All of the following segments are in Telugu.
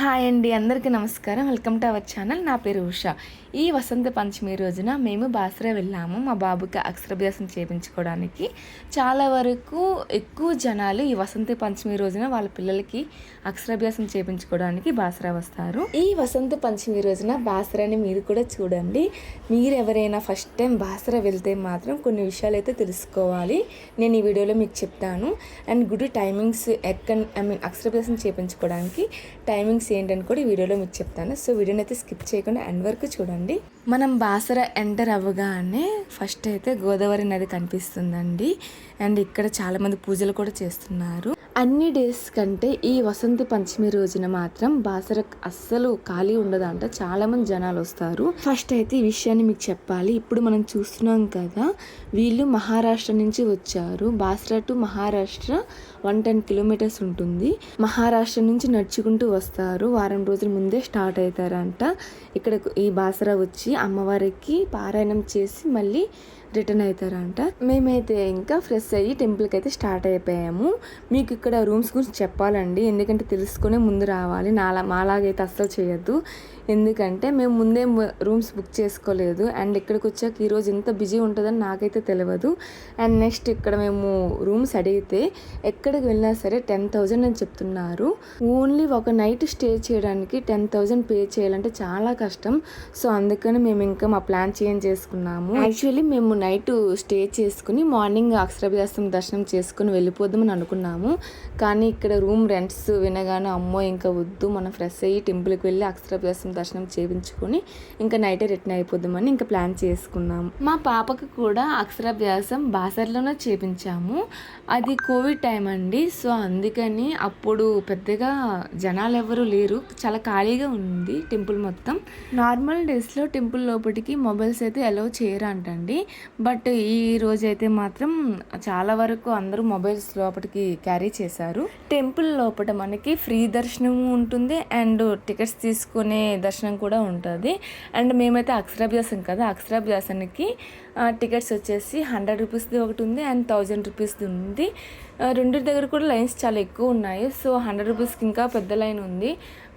హాయ్ అండి అందరికీ నమస్కారం. Welcome to our channel. నా పేరు ఉష. ఈ వసంత పంచమి రోజున మేము బాసరా వెళ్ళాము. మా బాబుకి అక్షరాభ్యాసం చేయించుకోవడానికి. చాలా వరకు ఎక్కువ జనాలు ఈ వసంత పంచమి రోజున వాళ్ళ పిల్లలకి అక్షరాభ్యాసం చేయించుకోవడానికి బాసరా వస్తారు. ఈ వసంత పంచమి రోజున బాసరాని మీరు కూడా చూడండి. మీరు ఎవరైనా ఫస్ట్ టైం బాసరా వెళ్తే మాత్రం కొన్ని విషయాలు అయితే తెలుసుకోవాలి. నేను ఈ వీడియోలో మీకు చెప్తాను. అండ్ గుడి టైమింగ్స్ ఎక్కడ ఐ మీన్ అక్షరాభ్యాసం చేయించుకోవడానికి టైమింగ్స్ ఏంటని కూడా ఈ వీడియోలో మీకు చెప్తాను. సో వీడియోని అయితే స్కిప్ చేయకుండా ఎండ్ వరకు చూడండి. మనం బాసర ఎంటర్ అవ్వగానే ఫస్ట్ అయితే గోదావరి నది కనిపిస్తుందండి. అండ్ ఇక్కడ చాలామంది పూజలు కూడా చేస్తున్నారు. అన్ని డేస్ కంటే ఈ వసంత పంచమి రోజున మాత్రం బాసర అస్సలు ఖాళీ ఉండదంట. చాలా మంది జనాలు వస్తారు. ఫస్ట్ అయితే ఈ విషయాన్ని మీకు చెప్పాలి. ఇప్పుడు మనం చూస్తున్నాం కదా వీళ్ళు మహారాష్ట్ర నుంచి వచ్చారు. Basara to Maharashtra one ten kilometres ఉంటుంది. మహారాష్ట్ర నుంచి నడుచుకుంటూ వస్తారు. వారం రోజుల ముందే స్టార్ట్ అవుతారంట. ఇక్కడ ఈ బాసరా వచ్చి అమ్మవారికి పారాయణం చేసి మళ్ళీ రిటర్న్ అవుతారంట. మేమైతే ఇంకా ఫ్రెష్ అయ్యి టెంపుల్కి అయితే స్టార్ట్ అయిపోయాము. మీకు ఇక్కడ రూమ్స్ గురించి చెప్పాలండి. ఎందుకంటే తెలుసుకునే ముందు రావాలి. నాలా మాలాగైతే అస్సలు చేయొద్దు. ఎందుకంటే మేము ముందే రూమ్స్ బుక్ చేసుకోలేదు. అండ్ ఇక్కడికి వచ్చాక ఈరోజు ఎంత బిజీ ఉంటుందని నాకైతే తెలియదు అండ్ నెక్స్ట్ ఇక్కడ మేము రూమ్స్ అడిగితే ఎక్కడ ఎక్కడికి వెళ్ళినా సరే టెన్ థౌజండ్ అని చెప్తున్నారు. ఓన్లీ ఒక నైట్ స్టే చేయడానికి టెన్ థౌజండ్ పే చేయాలంటే చాలా కష్టం. సో అందుకని మేము ఇంకా మా ప్లాన్ చేంజ్ చేసుకున్నాము. యాక్చువల్లీ మేము నైట్ స్టే చేసుకుని మార్నింగ్ అక్షరాభ్యాసం దర్శనం చేసుకుని వెళ్ళిపోదామని అనుకున్నాము. కానీ ఇక్కడ రూమ్ రెంట్స్ వినగానే అమ్మో ఇంకా వద్దు. మనం ఫ్రెష్ అయ్యి టెంపుల్కి వెళ్ళి అక్షరాభ్యాసం దర్శనం చేయించుకొని ఇంకా నైటే రిటర్న్ అయిపోదామని ఇంకా ప్లాన్ చేసుకున్నాము మా పాపకు కూడా అక్షరాభ్యాసం బాసర్లోనే చేపించాము. అది కోవిడ్ టైం అండి సో అందుకని అప్పుడు పెద్దగా జనాలు ఎవరు లేరు. చాలా ఖాళీగా ఉంది టెంపుల్ మొత్తం. నార్మల్ డేస్లో టెంపుల్ లోపలికి మొబైల్స్ అయితే అలౌ చేయరు అంటండి బట్ ఈ రోజు అయితే మాత్రం చాలా వరకు అందరూ మొబైల్స్ లోపలికి క్యారీ చేశారు. టెంపుల్ లోపల మనకి ఫ్రీ దర్శనం ఉంటుంది. అండ్ టికెట్స్ తీసుకునే దర్శనం కూడా ఉంటుంది. అండ్ మేమైతే అక్షరాభ్యాసం కదా అక్షరాభ్యాసానికి టికెట్స్ వచ్చేసి హండ్రెడ్ రూపీస్ది ఒకటి ఉంది అండ్ థౌజండ్ రూపీస్ది ఉంది. రెండింటి దగ్గర కూడా లైన్స్ చాలా ఎక్కువ ఉన్నాయి. సో హండ్రెడ్ రూపీస్కి ఇంకా పెద్ద లైన్ ఉంది.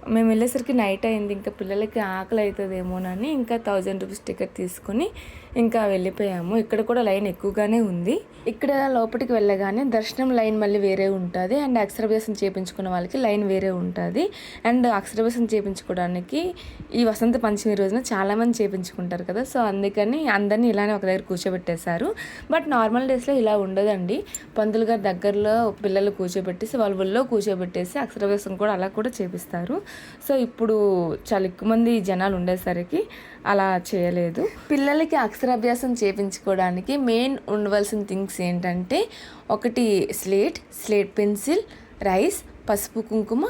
మేము వెళ్ళేసరికి నైట్ అయింది. ఇంకా పిల్లలకి ఆకలి అవుతుందేమోనని ఇంకా థౌజండ్ రూపీస్ టికెట్ తీసుకుని ఇంకా వెళ్ళిపోయాము. ఇక్కడ కూడా లైన్ ఎక్కువగానే ఉంది. ఇక్కడ లోపలికి వెళ్ళగానే దర్శనం లైన్ మళ్ళీ వేరే ఉంటుంది. అండ్ అక్షరాభ్యాసం చేయించుకున్న వాళ్ళకి లైన్ వేరే ఉంటుంది. అండ్ అక్షరాభ్యాసం చేయించుకోవడానికి ఈ వసంత పంచమి రోజున చాలామంది చేయించుకుంటారు కదా. సో అందుకని అందరినీ ఇలానే ఒక దగ్గర కూర్చోబెట్టేశారు. బట్ నార్మల్ డేస్లో ఇలా ఉండదండి. పంతులు గారి దగ్గరలో పిల్లలు కూర్చోబెట్టేసి వాళ్ళ ఒళ్ళో కూర్చోబెట్టేసి అక్షరాభ్యాసం కూడా అలా కూడా చేపిస్తారు. సో ఇప్పుడు చాలా ఎక్కువ మంది జనాలు ఉండేసరికి అలా చేయలేదు. పిల్లలకి అక్షరాభ్యాసం చేయించుకోవడానికి మెయిన్ ఉండవలసిన థింగ్స్ ఏంటంటే ఒకటి స్లేట్ స్లేట్ పెన్సిల్ రైస్ పసుపు కుంకుమ.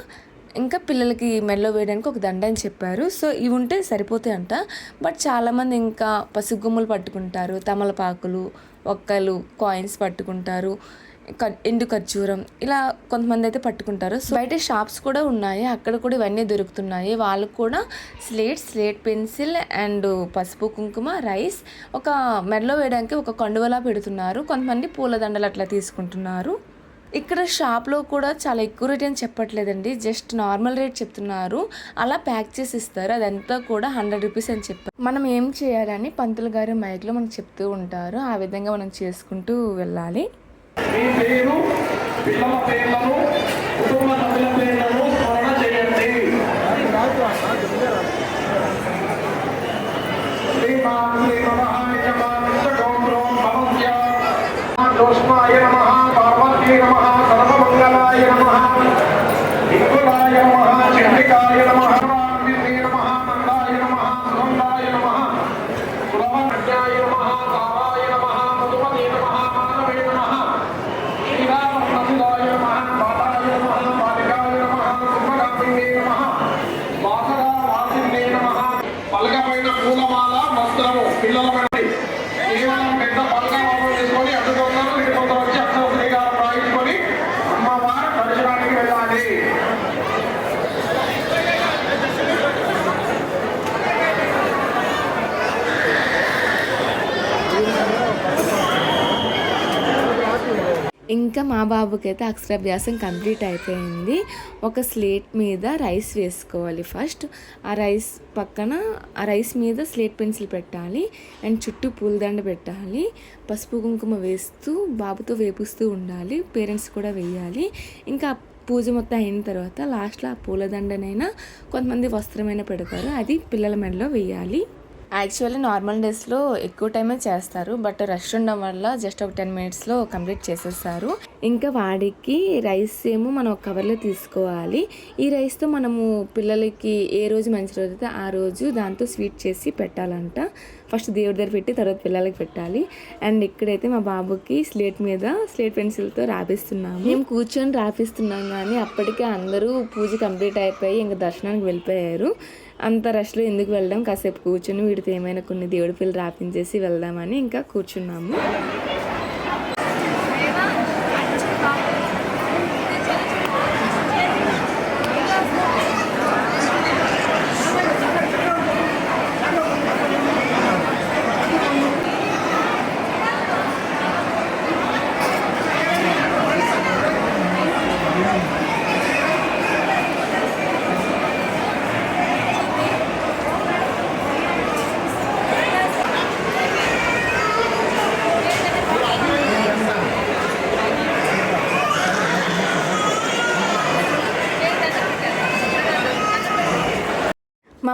ఇంకా పిల్లలకి మెల్లో వేయడానికి ఒక దండ అని చెప్పారు. సో ఇవి ఉంటే సరిపోతాయి అంట. బట్ చాలామంది ఇంకా పసుగుమ్మలు పట్టుకుంటారు తమలపాకులు ఒక్కలు కాయిన్స్ పట్టుకుంటారు. ఎండు ఖర్జూరం ఇలా కొంతమంది అయితే పట్టుకుంటారు. సో బయట షాప్స్ కూడా ఉన్నాయి. అక్కడ కూడా ఇవన్నీ దొరుకుతున్నాయి. వాళ్ళకు కూడా స్లేట్ స్లేట్ పెన్సిల్ అండ్ పసుపు కుంకుమ రైస్ ఒక మెడలో వేయడానికి ఒక కండువలా పెడుతున్నారు. కొంతమంది పూలదండలు అట్లా తీసుకుంటున్నారు. ఇక్కడ షాప్లో కూడా చాలా ఎక్కువ రేట్ అని చెప్పట్లేదండి. జస్ట్ నార్మల్ రేట్ చెప్తున్నారు. అలా ప్యాక్ చేసి ఇస్తారు. అదంతా కూడా హండ్రెడ్ రూపీస్ అని చెప్పారు మనం ఏం చేయాలని పంతులు గారు మైక్లో మనకు చెప్తూ ఉంటారు. ఆ విధంగా మనం చేసుకుంటూ వెళ్ళాలి. మీ పేరు పిల్లల పేర్లను కుటుంబ సభ్యుల పేర్లను స్మరణ చేయండి. శ్రీమాన్ శ్రీ ఇంకా మా బాబుకి అయితే అక్షరాభ్యాసం కంప్లీట్ అయిపోయింది. ఒక స్లేట్ మీద రైస్ వేసుకోవాలి ఫస్ట్. ఆ రైస్ పక్కన ఆ రైస్ మీద స్లేట్ పెన్సిల్ పెట్టాలి. అండ్ చుట్టూ పూలదండ పెట్టాలి. పసుపు కుంకుమ వేస్తూ బాబుతో వేపుస్తూ ఉండాలి. పేరెంట్స్ కూడా వేయాలి. ఇంకా పూజ మొత్తం అయిన తర్వాత లాస్ట్లో ఆ పూలదండనైనా కొంతమంది వస్త్రమైనా పెడతారు. అది పిల్లల మెడలో వేయాలి. యాక్చువల్లీ నార్మల్ డేస్లో ఎక్కువ టైమే చేస్తారు బట్ రష్ ఉండడం వల్ల జస్ట్ ఒక టెన్ మినిట్స్లో కంప్లీట్ చేసేస్తారు. ఇంకా వాడికి రైస్ ఏమో మనం ఒక కవర్లో తీసుకోవాలి. ఈ రైస్తో మనము పిల్లలకి ఏ రోజు మంచి రోజు అయితే ఆ రోజు దాంతో స్వీట్ చేసి పెట్టాలంట. ఫస్ట్ దేవుడి దగ్గర పెట్టి తర్వాత పిల్లలకి పెట్టాలి. అండ్ ఇక్కడైతే మా బాబుకి స్లేట్ మీద స్లేట్ పెన్సిల్తో రాపిస్తున్నాము. మేము కూర్చొని రాపిస్తున్నాం కానీ అప్పటికే అందరూ పూజ కంప్లీట్ అయిపోయి ఇంకా దర్శనానికి వెళ్ళిపోయారు. అంత రష్లో ఎందుకు వెళ్ళడం కాసేపు కూర్చుని వీడితో ఏమైనా కొన్ని దేవుడి పిల్లలు రాపించేసి వెళ్దామని ఇంకా కూర్చున్నాము.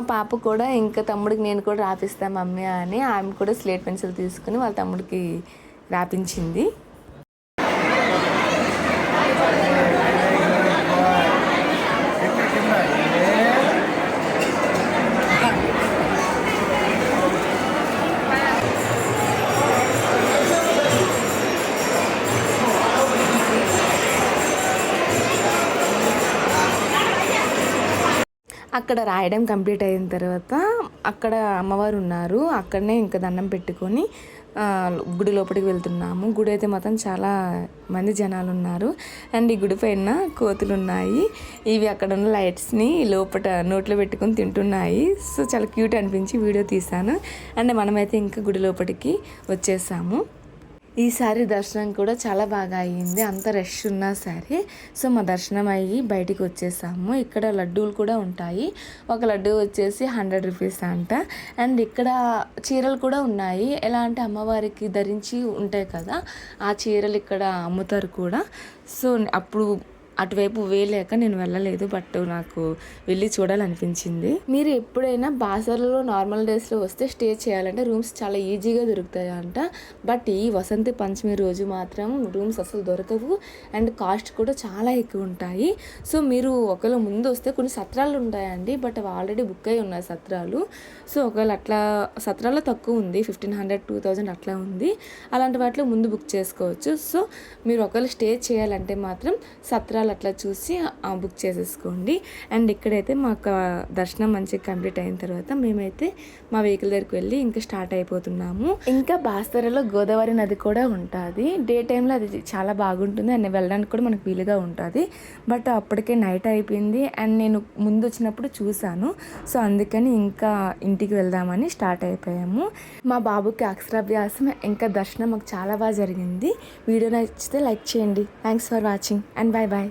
మా పాప కూడా ఇంకా తమ్ముడికి నేను కూడా రాపిస్తాను మమ్మీ అని ఆమె కూడా స్లేట్ పెన్సిల్ తీసుకుని వాళ్ళ తమ్ముడికి రాపించింది. అక్కడ రాయడం కంప్లీట్ అయిన తర్వాత అక్కడ అమ్మవారు ఉన్నారు. అక్కడనే ఇంకా దండం పెట్టుకొని గుడి లోపలికి వెళ్తున్నాము. గుడి అయితే మాత్రం చాలా మంది జనాలు ఉన్నారు. అండ్ ఈ గుడి పైన కోతులు ఉన్నాయి ఇవి అక్కడ ఉన్న లైట్స్ని లోపల నోట్లో పెట్టుకొని తింటున్నాయి. సో చాలా క్యూట్ అనిపించి వీడియో తీశాను. అండ్ మనమైతే ఇంకా గుడి లోపలికి వచ్చేసాము. ఈసారి దర్శనం కూడా చాలా బాగా అయ్యింది. అంత రష్ ఉన్నా సరే. సో మా దర్శనం అయ్యి బయటికి వచ్చేసాము. ఇక్కడ లడ్డూలు కూడా ఉంటాయి. ఒక లడ్డు వచ్చేసి హండ్రెడ్ రూపీస్ అంట. అండ్ ఇక్కడ చీరలు కూడా ఉన్నాయి. ఎలా అంటే అమ్మవారికి ధరించి ఉంటాయి కదా ఆ చీరలు ఇక్కడ అమ్ముతారు కూడా. సో అప్పుడు అటువైపు వేయలేక నేను వెళ్ళలేదు బట్ నాకు వెళ్ళి చూడాలనిపించింది. మీరు ఎప్పుడైనా బాసర్లో నార్మల్ డేస్లో వస్తే స్టే చేయాలంటే రూమ్స్ చాలా ఈజీగా దొరుకుతాయి అంట బట్ ఈ వసంతి పంచమి రోజు మాత్రం రూమ్స్ అసలు దొరకవు. అండ్ కాస్ట్ కూడా చాలా ఎక్కువ ఉంటాయి. సో మీరు ఒకవేళ ముందు వస్తే కొన్ని సత్రాలు ఉంటాయండి బట్ అవి ఆల్రెడీ బుక్ అయి ఉన్నాయి సత్రాలు. సో ఒకవేళ అట్లా సత్రాల్లో తక్కువ ఉంది ఫిఫ్టీన్ హండ్రెడ్ టూ థౌజండ్ అట్లా ఉంది. అలాంటి వాటిలో ముందు బుక్ చేసుకోవచ్చు. సో మీరు ఒకవేళ స్టే చేయాలంటే మాత్రం సత్రాలు అట్లా చూసి బుక్ చేసేసుకోండి. అండ్ ఇక్కడైతే మాకు దర్శనం మంచిగా కంప్లీట్ అయిన తర్వాత మేమైతే మా వెహికల్ దగ్గరికి వెళ్ళి ఇంకా స్టార్ట్ అయిపోతున్నాము. ఇంకా బాస్తరలో గోదావరి నది కూడా ఉంటుంది. డే టైంలో అది చాలా బాగుంటుంది అండ్ వెళ్ళడానికి కూడా మనకు వీలుగా ఉంటుంది. బట్ అప్పటికే నైట్ అయిపోయింది అండ్ నేను ముందు వచ్చినప్పుడు చూశాను. సో అందుకని ఇంకా ఇంటికి వెళ్దామని స్టార్ట్ అయిపోయాము. మా బాబుకి అక్షరాభ్యాసం ఇంకా దర్శనం మాకు చాలా బాగా జరిగింది. వీడియో నచ్చితే లైక్ చేయండి. Thanks for watching and bye bye